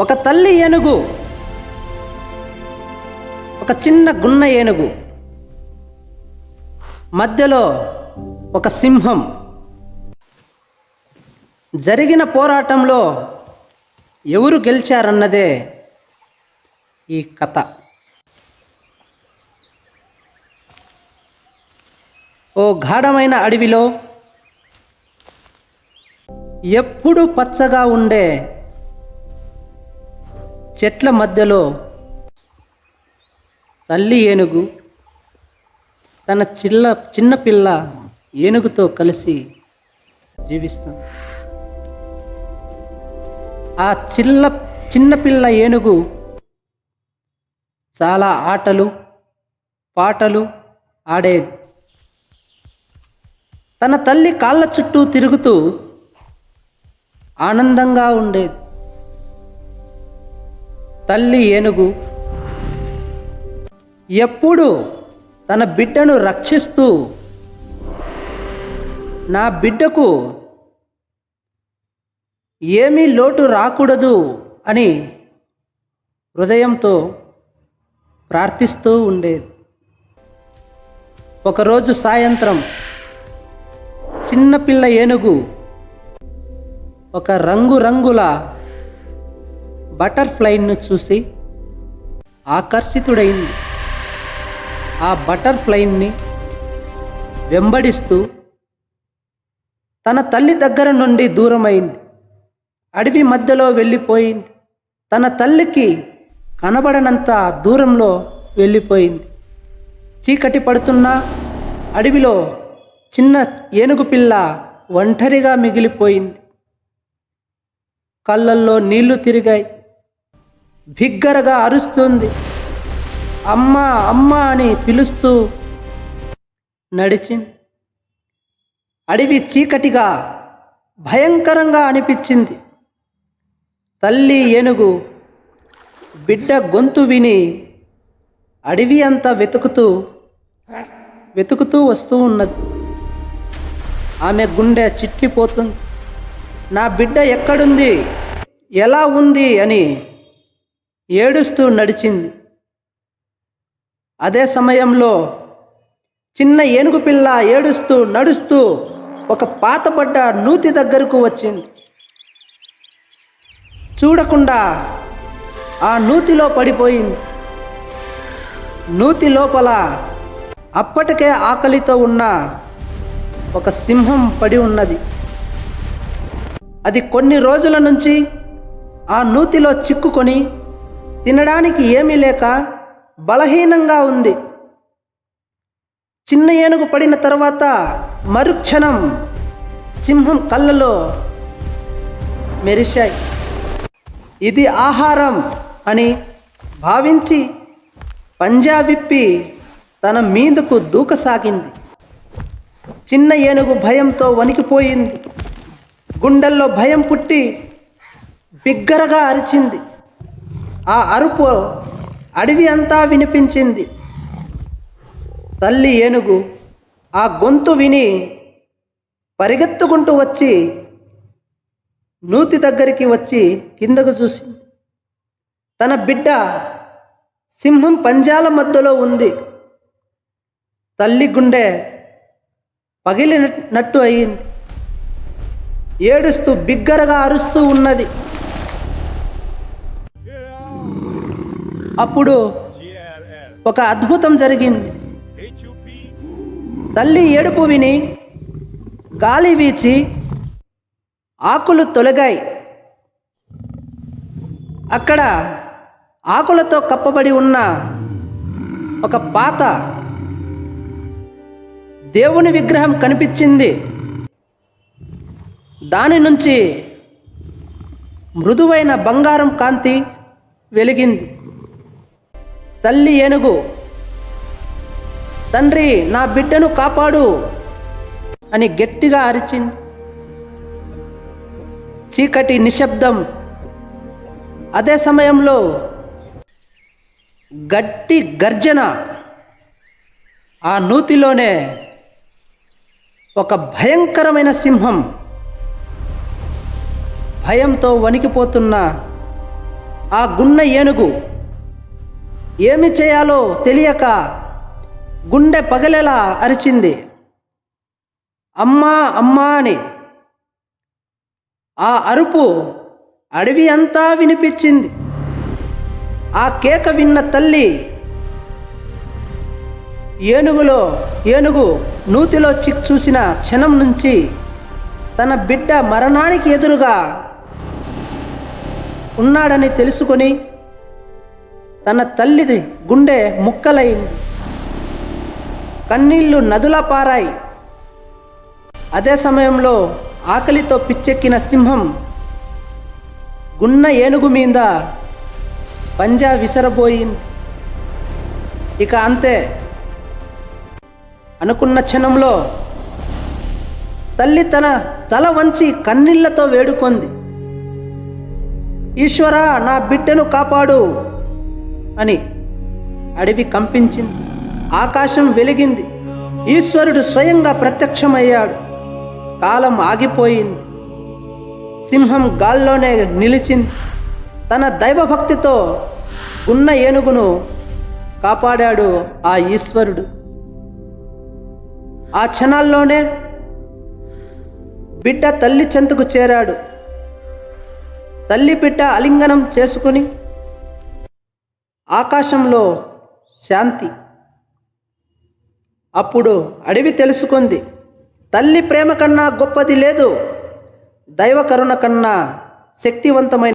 ఒక తల్లి ఏనుగు ఒక చిన్న గున్న ఏనుగు మధ్యలో ఒక సింహం. జరిగిన పోరాటంలో ఎవరు గెలిచారన్నదే ఈ కథ. ఓ గాఢమైన అడవిలో ఎప్పుడు పచ్చగా ఉండే చెట్ల మధ్యలో తల్లి ఏనుగు తన చిల్ల చిన్న పిల్ల ఏనుగుతో కలిసి జీవిస్తుంది. ఆ చిల్ల చిన్నపిల్ల ఏనుగు చాలా ఆటలు పాటలు ఆడేది. తన తల్లి కాళ్ళ చుట్టూ తిరుగుతూ ఆనందంగా ఉండేది. తల్లి ఏనుగు. ఎప్పుడు తన బిడ్డను రక్షిస్తూ నా బిడ్డకు ఏమీ లోటు రాకూడదు అని హృదయంతో ప్రార్థిస్తూ ఉండేది. ఒకరోజు సాయంత్రం చిన్నపిల్ల ఏనుగు ఒక రంగురంగుల బటర్ఫ్లైను చూసి ఆకర్షితుడైంది. ఆ బటర్ఫ్లైని వెంబడిస్తూ తన తల్లి దగ్గర నుండి దూరమైంది. అడవి మధ్యలో వెళ్ళిపోయింది. తన తల్లికి కనబడనంత దూరంలో వెళ్ళిపోయింది. చీకటి పడుతున్న అడవిలో చిన్న ఏనుగు పిల్ల ఒంటరిగా మిగిలిపోయింది. కళ్ళల్లో నీళ్ళు తిరిగాయి. బిగ్గరగా అరుస్తుంది. అమ్మ అమ్మ అని పిలుస్తూ నడిచింది. అడవి చీకటిగా భయంకరంగా అనిపించింది. తల్లి ఏనుగు బిడ్డ గొంతు విని అడవి అంతా వెతుకుతూ వెతుకుతూ వస్తూ ఉన్నది. ఆమె గుండె చిట్లిపోతుంది. నా బిడ్డ ఎక్కడుంది? ఎలా ఉంది? అని ఏడుస్తూ నడిచింది. అదే సమయంలో చిన్న ఏనుగు పిల్ల ఏడుస్తూ నడుస్తూ ఒక పాతపడ్డ నూతి దగ్గరకు వచ్చింది. చూడకుండా ఆ నూతిలో పడిపోయింది. నూతి లోపల అప్పటికే ఆకలితో ఉన్న ఒక సింహం పడి ఉన్నది. అది కొన్ని రోజుల నుంచి ఆ నూతిలో చిక్కుకొని తినడానికి ఏమీ లేక బలహీనంగా ఉంది. చిన్న ఏనుగు పడిన తర్వాత మరుక్షణం సింహం కళ్ళలో మెరిశాయి. ఇది ఆహారం అని భావించి పంజా విప్పి తన మీదకు దూకసాగింది. చిన్న ఏనుగు భయంతో వణికిపోయింది. గుండెల్లో భయం పుట్టి బిగ్గరగా అరిచింది. ఆ అరుపు అడవి అంతా వినిపించింది. తల్లి ఏనుగు ఆ గొంతు విని పరిగెత్తుకుంటూ వచ్చి నూతి దగ్గరికి వచ్చి కిందకు చూసింది. తన బిడ్డ సింహం పంజాల మధ్యలో ఉంది. తల్లి గుండె పగిలినట్టు అయింది. ఏడుస్తూ బిగ్గరగా అరుస్తూ ఉన్నది. అప్పుడు ఒక అద్భుతం జరిగింది. తల్లి ఏడుపు విని గాలి వీచి ఆకులు తొలగాయి. అక్కడ ఆకులతో కప్పబడి ఉన్న ఒక పాత దేవుని విగ్రహం కనిపించింది. దాని నుంచి మృదువైన బంగారం కాంతి వెలిగింది. తల్లి ఏనుగు. తండ్రి నా బిడ్డను కాపాడు అని గట్టిగా అరిచింది. చీకటి నిశ్శబ్దం. అదే సమయంలో గట్టి గర్జన. ఆ నూతిలోనే ఒక భయంకరమైన సింహం. భయంతో వణికిపోతున్న ఆ గున్న ఏనుగు. ఏమి చేయాలో తెలియక గుండె పగలెలా అరిచింది? అమ్మా అమ్మా అని. ఆ అరుపు అడవి అంతా వినిపించింది. ఆ కేక విన్న తల్లి ఏనుగులో ఏనుగు నూతిలో చిక్ చూసిన క్షణం నుంచి తన బిడ్డ మరణానికి ఎదురుగా ఉన్నాడని తెలుసుకొని తన తల్లిది గుండె ముక్కలైంది. కన్నీళ్ళు నదులా పారాయి. అదే సమయంలో ఆకలితో పిచ్చెక్కిన సింహం గున్న ఏనుగు మీద పంజా విసరబోయింది. ఇక అంతే. అనుకున్న క్షణంలో తల్లి తన తల వంచి కన్నీళ్ళతో వేడుకొంది. ఈశ్వర నా బిడ్డను కాపాడు. అని అడవి కంపించింది. ఆకాశం వెలిగింది. ఈశ్వరుడు స్వయంగా ప్రత్యక్షమయ్యాడు. కాలం ఆగిపోయింది. సింహం గాల్లోనే నిలిచింది. తన దైవభక్తితో ఉన్న ఏనుగును కాపాడాడు ఆ ఈశ్వరుడు. ఆ క్షణాల్లోనే బిడ్డ తల్లి చెంతకు చేరాడు. తల్లి బిడ్డ అలింగనం చేసుకుని ఆకాశంలో శాంతి. అప్పుడు అడవి తెలుసుకుంది తల్లి ప్రేమ కన్నా గొప్పది లేదు. దైవ కరుణ కన్నా శక్తివంతమైన